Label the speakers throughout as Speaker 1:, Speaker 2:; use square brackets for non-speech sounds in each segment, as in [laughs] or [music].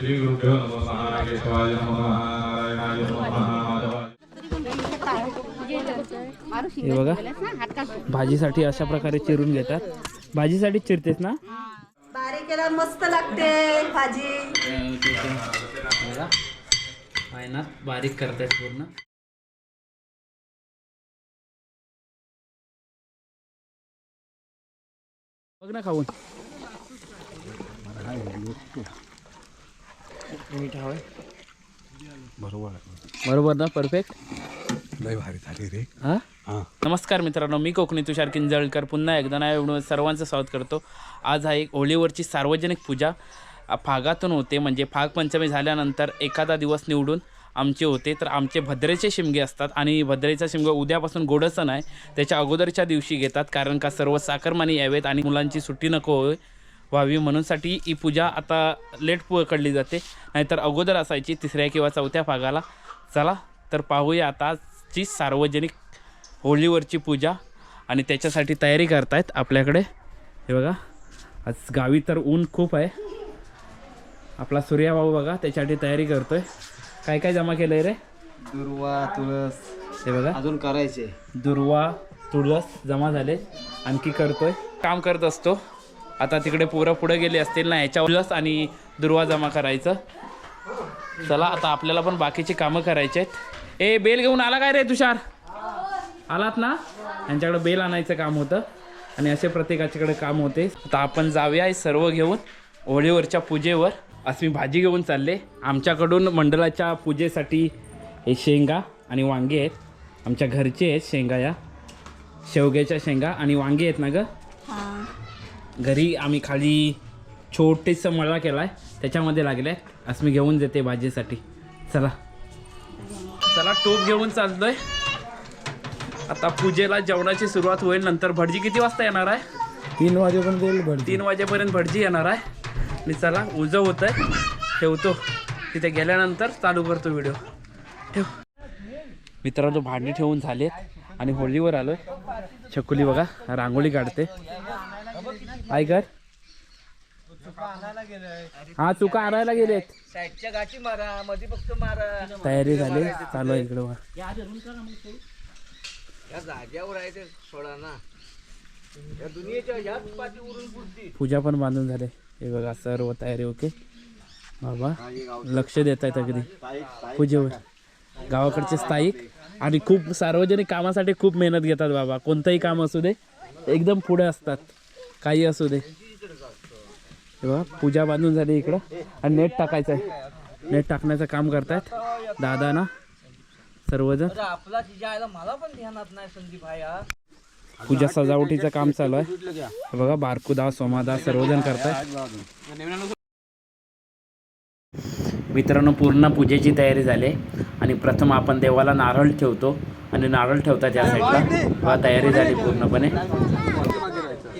Speaker 1: श्री गुरुभ्यो नमः केशवाय नमः नारायणाय नमः माधवाय
Speaker 2: हे बघा भाजीसाठी अशा प्रकारे चिरून घेतात. भाजीसाठी चिरतेस ना?
Speaker 3: बारीक केल्यावर मस्त लागते भाजी.
Speaker 2: बघा आहे ना बारीक करतायत पूर्ण. बघ ना खाऊन. मीठ
Speaker 4: बरोबर.
Speaker 2: बरोबर ना? परफेक्ट
Speaker 4: लय भारी झाली रे.
Speaker 2: हा?
Speaker 4: हां.
Speaker 2: नमस्कार मित्रांनो मी कोकणी तुषार किंजळकर. पुन्हा एकदा नाही एवढं सर्वांचं स्वागत करतो. आज हा एक होळीवरची सार्वजनिक पूजा. फागातून होते म्हणजे फाग पंचमी झाल्यानंतर एखादा दिवस निवडून आमचे होते. तर आमचे भद्रेचे शिमगे असतात आणि भद्रेचा शिमगा उद्यापासून गोडसण आहे. त्याच्या अगोदरच्या दिवशी घेतात कारण का सर्व साखरमानी यावेत आणि मुलांची सुट्टी नको होय. व्हावी म्हणूनसाठी ही पूजा आता लेट पकडली जाते. नाहीतर अगोदर असायची तिसऱ्या किंवा चौथ्या भागाला. चला तर पाहूया आताची सार्वजनिक होळीवरची पूजा आणि त्याच्यासाठी तयारी करतायत आपल्याकडे. हे बघा आज गावी तर ऊन खूप आहे. आपला सूर्याभाऊ बघा त्याच्यासाठी तयारी करतोय. काय काय जमा केलं आहे रे?
Speaker 5: दुर्वा तुळस
Speaker 2: हे बघा.
Speaker 5: अजून करायचे.
Speaker 2: दुर्वा तुळस जमा झाले. आणखी करतोय. काम करत असतो. आता तिकडे पोरं पुढे गेले असतील ना याच्यावरच आणि दुर्वा जमा करायचं. चला आता आपल्याला पण बाकीची कामं करायची आहेत. ए बेल घेऊन आला काय रे तुषार? आलात ना? यांच्याकडे बेल आणायचं काम होतं. आणि असे प्रत्येकाच्याकडे काम होते. आता आपण जाऊया सर्व घेऊन होळीवरच्या पूजेवर. असं मी भाजी घेऊन चालले. आमच्याकडून मंडळाच्या पूजेसाठी हे शेंगा आणि वांगे आहेत. आमच्या घरचे आहेत शेंगा या. शेवग्याच्या शेंगा आणि वांगे आहेत ना गं? घरी आम्ही खाली छोटेसा मळा केला आहे त्याच्यामध्ये लागले. आहे आज मी घेऊन देते भाजीसाठी. चला. चला टोप घेऊन चाललोय. आता पूजेला जेवणाची सुरुवात होईल. नंतर भटजी किती वाजता येणार आहे?
Speaker 5: तीन वाजेपर्यंत येईल भरती
Speaker 2: तीन वाजेपर्यंत भटजी येणार आहे. आणि चला उजव होत आहे ठेवतो. तिथे गेल्यानंतर चालू करतो व्हिडिओ. ठेव. मित्रांनो भांडी ठेवून झालेत आणि होळीवर आलोय. छकुली बघा रांगोळी काढते. काय कर हा चुका आणायला गेलेत.
Speaker 5: साईडच्या गाठी मारा मध्ये फक्त मारा.
Speaker 2: तयारी झाली चालू आहे इकडे बघा.
Speaker 5: या जाग्यावर आहे ते सोडा ना. या दुनियेच्या ह्याच पाठी उरून पुरती
Speaker 2: पूजा पण बांधून झाले. हे बघा सर्व तयारी ओके? बाबा लक्ष देत आहेत अगदी. पूजेवर. गावाकडचे स्थायिक आणि खूप सार्वजनिक कामासाठी खूप मेहनत घेतात बाबा. कोणतंही काम असू दे एकदम पुढे असतात. काही असू दे. बघा पूजा बांधून झाली इकडं. आणि नेट टाकायचं आहे. नेट टाकण्याचं काम करतायत दादा ना सर्वजण. पूजा सजावटीचं काम चालू आहे. बघा बारकुदा सोमादा सर्वजण करतायत. मित्रांनो पूर्ण पूजेची तयारी झाली आणि प्रथम आपण देवाला नारळ ठेवतो. आणि नारळ ठेवतात या साईडला. तयारी झाली पूर्णपणे.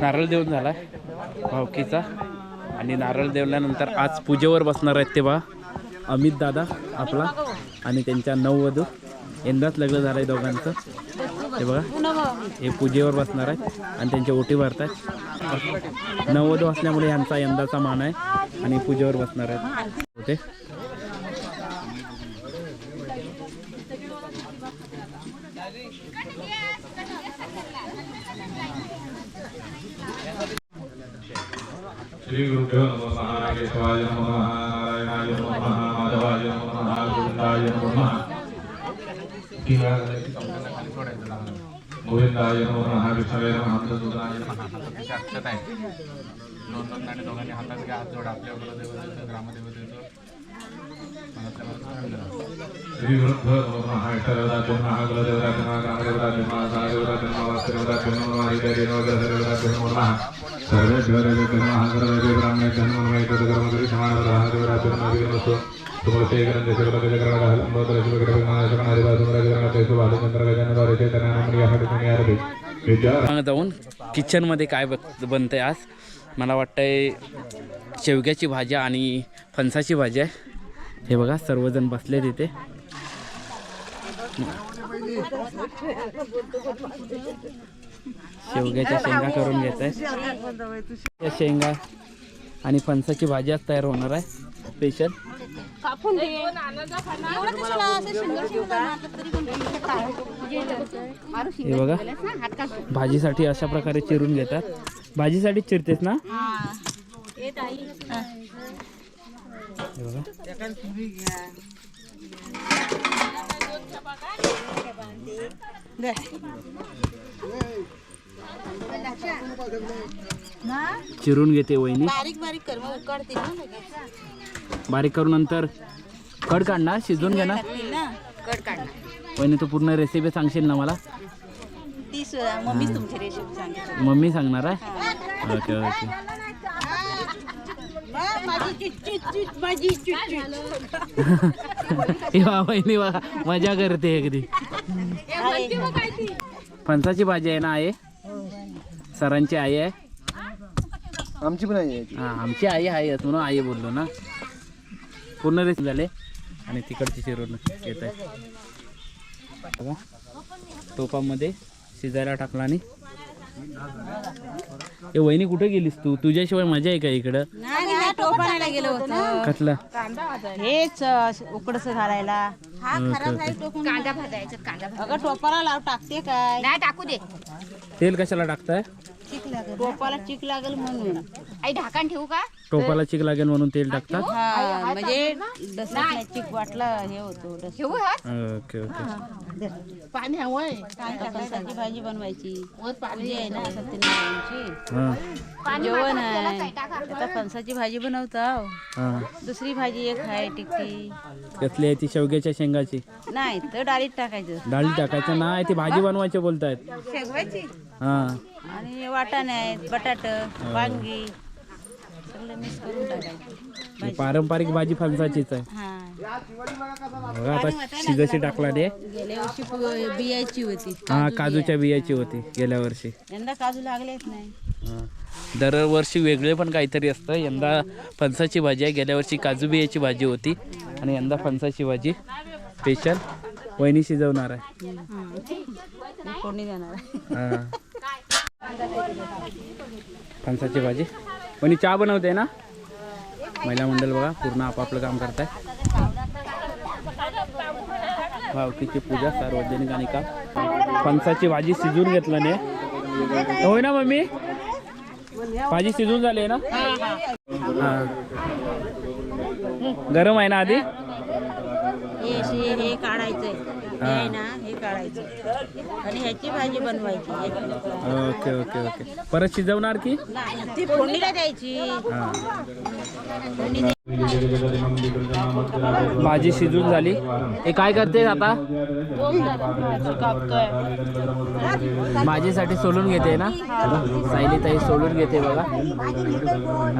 Speaker 2: नारळ देऊन झाला भावकीचा आणि नारळ देवल्यानंतर आज पूजेवर बसणार आहेत तेव्हा अमित दादा आपला आणि त्यांच्या नववधू यंदाच लग्न झालं आहे दोघांचं. हे बघा हे पूजेवर बसणार आहेत आणि त्यांची ओटी भरतात नववधू असल्यामुळे यांचा यंदाचा मान आहे आणि पूजेवर बसणार आहेत. होते
Speaker 1: श्री गुरुभ्यो नमः केशवाय नमः नारायणाय नमः माधवाय नमः गोविंदाय नमः। गोविंदाय नमः विष्णवे नमः मधुसूदनाय नमः
Speaker 6: दोन दोन आणि दोघांनी हातात घ्या हात जोड आपल्या कुलदेवतेचं ग्रामदेवतेचं
Speaker 1: श्री गुरुभ्यो नमः इष्टदेवताभ्यो नमः कुलदेवताभ्यो नमः ग्रामदेवताभ्यो नमः सहदेवताभ्यो नमः वास्तुदेवताभ्यो नमः हरिदेवी नमः ग्रहदेवताभ्यो नमः सर्वेश्वराय महासर्वाय
Speaker 2: मग जाऊन किचनमध्ये काय बघ बनतंय आज? मला वाटतंय शेवग्याची भाजी आणि फणसाची भाजी आहे. हे बघा सर्वजण बसले तिथे शेवग्याच्या शेंगा करून घेत आहे त्या शेंगा आणि फणसाची भाजी आज तयार होणार आहे. स्पेशल हे बघा. भाजीसाठी अशा प्रकारे चिरून घेतात. भाजीसाठी चिरतेस ना? हे. बघा. चिरून घेते वहिनी.
Speaker 3: बारीक बारीक कर मग उकडतील ना.
Speaker 2: बारीक करून नंतर कड काढणार शिजवून घेणार.
Speaker 3: कट काढणार.
Speaker 2: वहिनी तू पूर्ण रेसिपी सांगशील ना मला?
Speaker 3: ती सुद्धा मम्मीच तुमची रेसिपी सांगितली
Speaker 2: मम्मी सांगणार आहे? Okay okay. हे वा [laughs] वा. मजा करते अगदी. फणसाची भाजी आहे ना आहे सरांची आई आहे?
Speaker 5: आमची पण आहे.
Speaker 2: हा आमची आई आहे म्हणून आई बोललो ना. पूर्ण रेसिपी झाले आणि तिकडची शिरून येत आहे. टोपामध्ये शिजायला टाकला आणि ए वहिनी कुठे गेलीस तू? तुझ्याशिवाय मजा आहे का इकडं?
Speaker 3: गेलो होतो.
Speaker 2: कसलं?
Speaker 3: हेच उकडस घालायला. हा खराब आहे कांदा भाजायचा कांदा अगं टोपाला लाव टाकते काय? नाही टाकू दे.
Speaker 2: तेल कशाला टाकताय?
Speaker 3: टोपाला चिक लागेल म्हणून. आई ढाकण ठेवू का?
Speaker 2: टोपाला चिक लागेल म्हणून तेल टाकतात?
Speaker 3: हा म्हणजे नाही. चिक वाटला हे होतो डस
Speaker 2: ओके ओके.
Speaker 3: पाणी हवंय. फणसाची भाजी बनवायची. भाजी आहे ना सत्यनारायणची
Speaker 2: हां.
Speaker 3: जेवण आहे. आता फणसाची भाजी बनवतो
Speaker 2: हां.
Speaker 3: दुसरी भाजी एक आहे टिक्की.
Speaker 2: कसली आहे ती शेवग्याच्या शेंगाची.
Speaker 3: नाही तर डाळीत टाकायचं.
Speaker 2: डाळी टाकायचं. नाही ती भाजी बनवायची बोलतायत.
Speaker 3: शेगवायची?
Speaker 2: हां.
Speaker 3: आणि वाटाणे आहेत बटाट वांगी सगळं मिक्स करून टाकायचं.
Speaker 2: ही पारंपरिक भाजी फणसाचीच आहे.
Speaker 3: हा.
Speaker 2: बघा आता शिजाशी टाकला रे
Speaker 3: गेल्या वर्षी पु- बियाची होती.
Speaker 2: हा काजूच्या बियाची होती गेल्या वर्षी.
Speaker 3: यंदा काजू लागलेच नाही.
Speaker 2: हा. दरवर्षी वेगळे पण काहीतरी असतं. यंदा फणसाची भाजी आहे. गेल्या वर्षी काजू बियाची भाजी होती. आणि यंदा फणसाची भाजी स्पेशल वहिनी शिजवणार आहे.
Speaker 3: कोणी जाणार
Speaker 2: हा. फणसाची भाजी. कोणी चहा बनवते ना? महिला मंडळ बघा पूर्ण आपापलं काम करताय. भावकीची पूजा सार्वजनिक आणि का? फणसाची भाजी शिजून घेतलं ने. होय ना मम्मी? भाजी शिजून झाली आहे ना? गरम आहे ना आधी?
Speaker 3: काढायचंय. हे आहे ना हे काढायचं. आणि ह्याची भाजी बनवायची.
Speaker 2: Okay okay okay. परत शिजवणार की?
Speaker 3: नाही, ती फोडणीला द्यायची.
Speaker 2: हा.
Speaker 3: फोडणी
Speaker 2: भाजी शिजून झाली. हे काय करते आता? भाजीसाठी सोलून घेते ना? सायली ताई सोलून घेते बघा.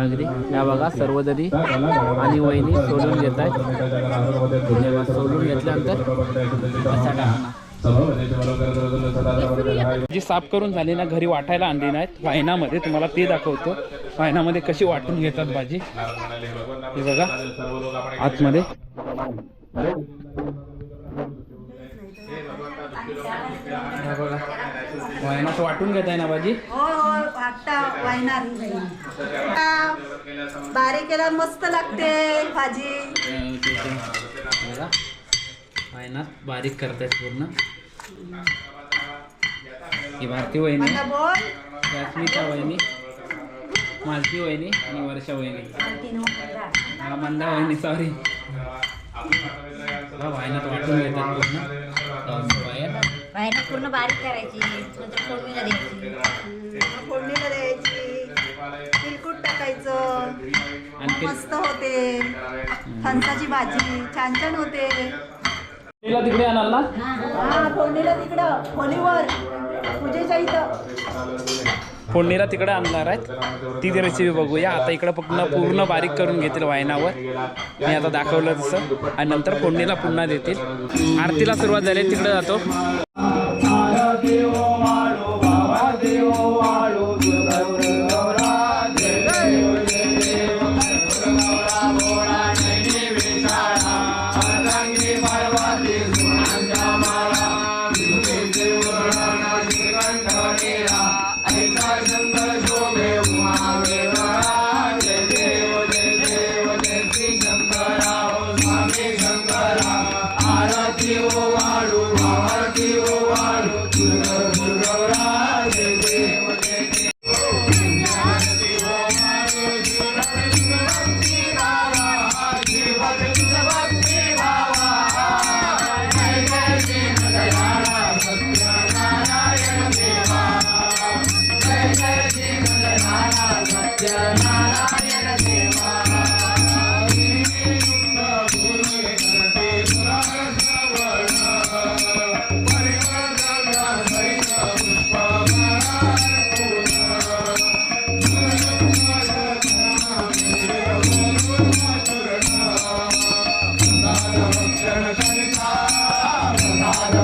Speaker 2: अगदी. या बघा सर्वजणी आणि वहिनी सोलून घेत आहेत. सोलून घेतल्यानंतर जी साफ करून झाली ना घरी वाटायला आणली नाहीत. वाहिनामध्ये तुम्हाला ते दाखवतो. वायनामध्ये कशी वाटून घेतात भाजी? हे बघा आतमध्ये. बघा वायनात वाटून घेत आहे ना भाजी?
Speaker 3: हो हो वाटता वायनार बारीक केल्यावर मस्त लागते भाजी.
Speaker 2: बघा वायनात बारीक करतायत पूर्ण. ही भारती वहिनी. रश्मिता वहिनी. मालती वहिनी आणि वर्षा वहिनी. हा मंदा वहिनी सॉरी वायनात वाटून घेतात पूर्ण.
Speaker 7: पूर्ण बारीक करायची फोडणीला द्यायची.
Speaker 3: फोडणीला द्यायची. तिलकूट टाकायचं. मस्त होते. फणसाची भाजी छान छान होते.
Speaker 2: तिला तिकडे आणाल ना?
Speaker 3: हा फोडणीला तिकडं. खोलीवर. पूजेच्या इथं.
Speaker 2: फोडणीला तिकडे आणणार आहेत. ती रेसिपी बघूया. आता इकडं पूर्ण पूर्ण बारीक करून घेतील वायनावर. मी आता दाखवलं तसं. आणि नंतर फोडणीला पुन्हा देतील. आरतीला सुरुवात झाली. तिकडे जातो.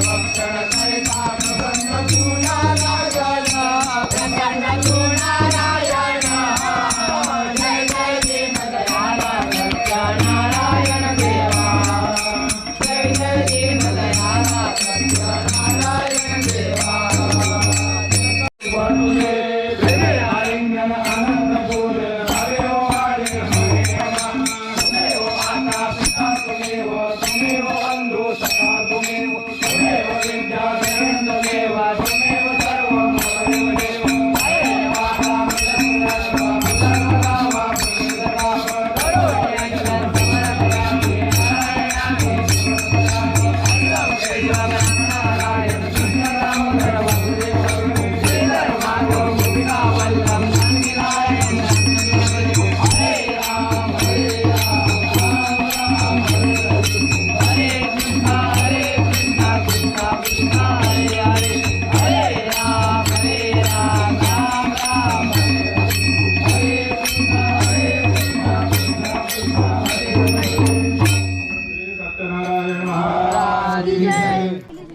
Speaker 2: ಭಕ್ಷಣ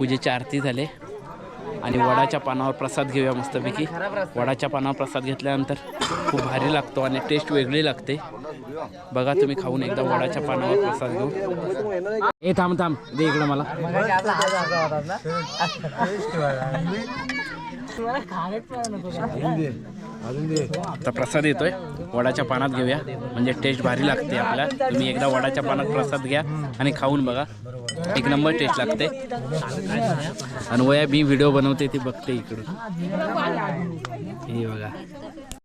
Speaker 2: पूजेची आरती झाले. आणि वडाच्या पानावर प्रसाद घेऊया मस्तपैकी. वडाच्या पानावर प्रसाद घेतल्यानंतर खूप भारी लागतो आणि टेस्ट वेगळी लागते. बघा तुम्ही खाऊन एकदा वडाच्या पानावर प्रसाद घेऊ ए थांब थांब. दे इकडं मला. आता प्रसाद येतोय. वडाच्या पानात घेऊया. म्हणजे टेस्ट भारी लागते आपल्या तुम्ही एकदा वडाच्या पानात प्रसाद घ्या आणि खाऊन बघा. एक नंबर टेस्ट लागते. आणि वया मी व्हिडिओ बनवते ती बघते इकडून. हे बघा.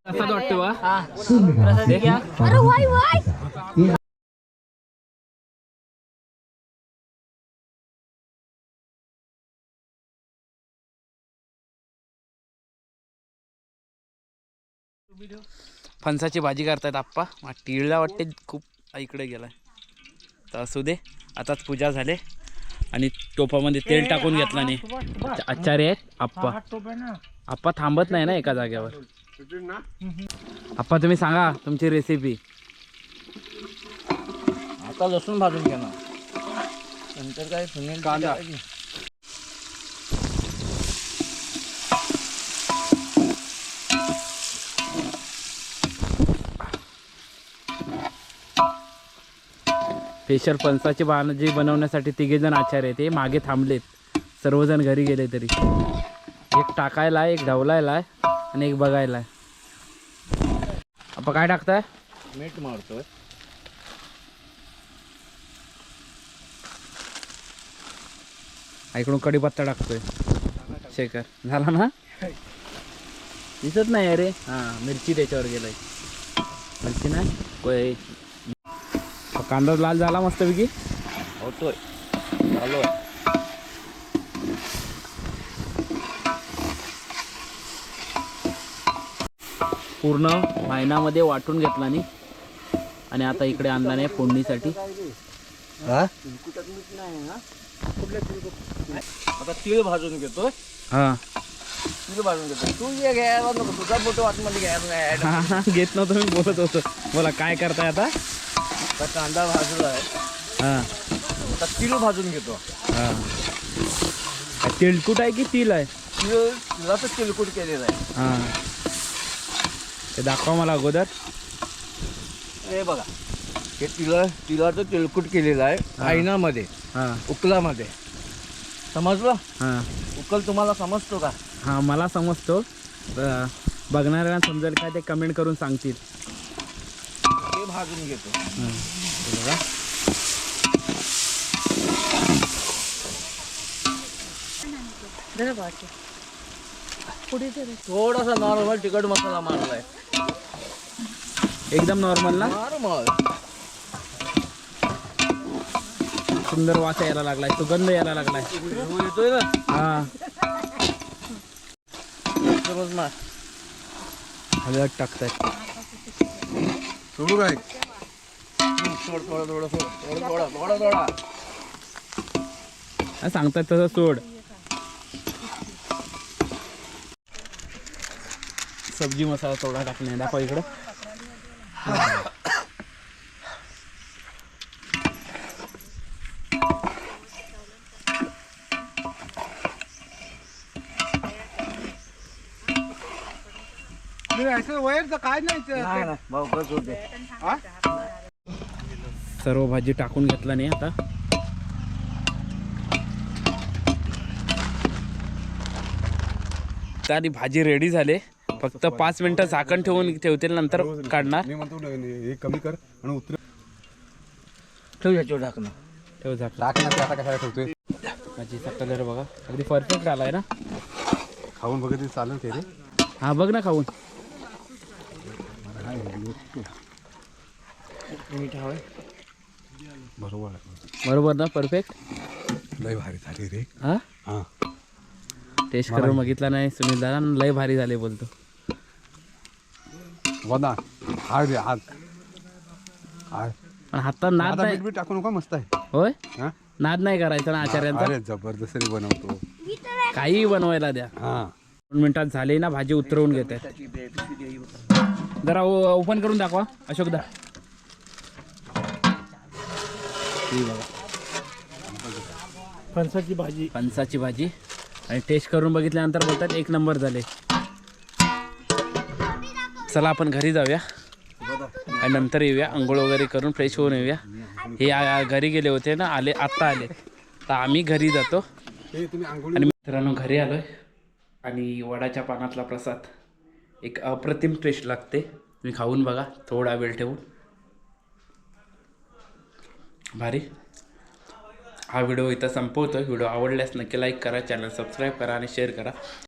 Speaker 2: प्रसाद वाटतो वा फणसाची भाजी करतायत आप्पा. मा टिळला वाटते खूप इकडे गेलाय. तर असू दे आताच पूजा झाले. आणि टोपामध्ये तेल टाकून घेतला नाही आचार्य आहेत आप्पा. आप्पा थांबत नाही ना एका जागेवर. आप्पा तुम्ही सांगा तुमची रेसिपी
Speaker 5: आता लसूण भाजून घेणार. नंतर काय सुनील कांदा.
Speaker 2: स्पेशल फणसाची भाजी बनवण्यासाठी तिघे जण आचार्य आहेत ते मागे थांबलेत. सर्वजण घरी गेले तरी. एक टाकायला एक ढवलायला आहे आणि एक बघायला आहे. आपण काय टाकताय?
Speaker 5: मीठ मारतोय.
Speaker 2: इकडून कढीपत्ता टाकतोय. शेखर झाला ना? दिसत नाही अरे. हां मिरची त्याच्यावर गेलाय. मिरची ना कोय कांदा लाल झाला मस्तपैकी.
Speaker 5: होतोय. चालू आहे.
Speaker 2: पूर्ण महिनामध्ये वाटून घेतला आणि आणि आता इकडे आणला नाही फोडणीसाठी.
Speaker 5: आता तीळ भाजून घेतोय.
Speaker 2: हां.
Speaker 5: तिला भाजून घेतो तू ये घ्यायला नको. तुझा फोटो आतमध्ये घ्यायला नाही.
Speaker 2: हा हा घेत नव्हतं मी बोलत होतो. बोला काय करताय आता?
Speaker 5: आता कांदा भाजला आहे.
Speaker 2: हां.
Speaker 5: आता भाजून घेतो.
Speaker 2: हां. काय तेलकुट आहे की तिल आहे?
Speaker 5: तिळ तिळाचं तिळकुट केलेलं आहे.
Speaker 2: हां. ते दाखवा मला अगोदर.
Speaker 5: हे बघा. हे तिळ तिळाचं तिळकुट केलेलं आहे आईनामध्ये
Speaker 2: हां.
Speaker 5: उकलामध्ये. समजलं?
Speaker 2: हां.
Speaker 5: उकल तुम्हाला समजतो का?
Speaker 2: हां मला समजतो. अं, बघणाऱ्यांना समजेल काय ते कमेंट करून सांगतील.
Speaker 5: भाजून घेतो.
Speaker 2: बघा
Speaker 5: थोडासा नॉर्मल तिखट मसाला मारलाय.
Speaker 2: एकदम नॉर्मल ना?
Speaker 5: नॉर्मल
Speaker 2: सुंदर वास यायला लागलाय सुगंध यायला लागलाय.
Speaker 5: येतोय ना
Speaker 2: हां.
Speaker 5: समज
Speaker 2: हळद टाकतायत.
Speaker 4: सोडू काय?
Speaker 5: थोडं थोडं थोडं थोडं थोडं थोडं थोडा
Speaker 2: हा, सांगतात तसं सोड. सब्जी मसाला थोडा टाकणे दाखवा इकडं.
Speaker 5: नाही नाही भाऊ बस होते
Speaker 2: सर्व भाजी टाकून घेतला नाही आता. तर आधी भाजी रेडी झाले. फक्त पाच मिनिटं झाकण ठेवून ठेवतील नंतर काढणार.
Speaker 4: मी म्हणतो न- हे कमी कर आणि उतर
Speaker 5: ठेव याच्यावर टाकणं
Speaker 2: ठेव झाकण.
Speaker 4: ते आता कशाला ठेवतोय?
Speaker 2: भाजीचा कलर बघा. अगदी परफेक्ट आलाय ना?
Speaker 4: खाऊन बघितली चालेल ते रे.
Speaker 2: हा बघ ना खाऊन.
Speaker 4: बरोबर
Speaker 2: ना परफेक्ट
Speaker 4: लय भारी झाली रे.
Speaker 2: हा?
Speaker 4: हां.
Speaker 2: टेस्ट करून बघितला नाही सुनील दादा लय भारी झाले बोलतो.
Speaker 4: वदा हाड दे हात. हाड
Speaker 2: पण हातात नाद नाही.
Speaker 4: टाकू नका मस्त आहे.
Speaker 2: होय?
Speaker 4: हां?
Speaker 2: नाद नाही करायचा ना आचार्यांचा?
Speaker 4: अरे जबरदस्त बनवतो.
Speaker 2: काही बनवायला द्या.
Speaker 4: हां.
Speaker 2: दोन मिनिटात झाले ना भाजी उतरवून घेते. जरा ओपन करून दाखवा अशोक दा
Speaker 5: फणसाची भाजी.
Speaker 2: फणसाची भाजी. आणि टेस्ट करून बघितल्यानंतर बोलतात एक नंबर झाले. चला आपण घरी जाऊया. आणि नंतर येऊया आंघोळ वगैरे करून फ्रेश होऊन येऊया. हे घरी गेले होते ना आले आत्ता आले. तर आम्ही घरी जातो.
Speaker 4: हे
Speaker 2: आणि मित्रांनो घरी आलोय. आणि वडाच्या पानातला प्रसाद. एक अप्रतिम टेस्ट लागते. तुम्ही खाऊन बघा थोडा वेळ ठेवून. भारी. हा व्हिडिओ इथं संपवतो व्हिडिओ आवडल्यास नक्की लाईक करा चॅनल सबस्क्राईब करा आणि शेअर करा.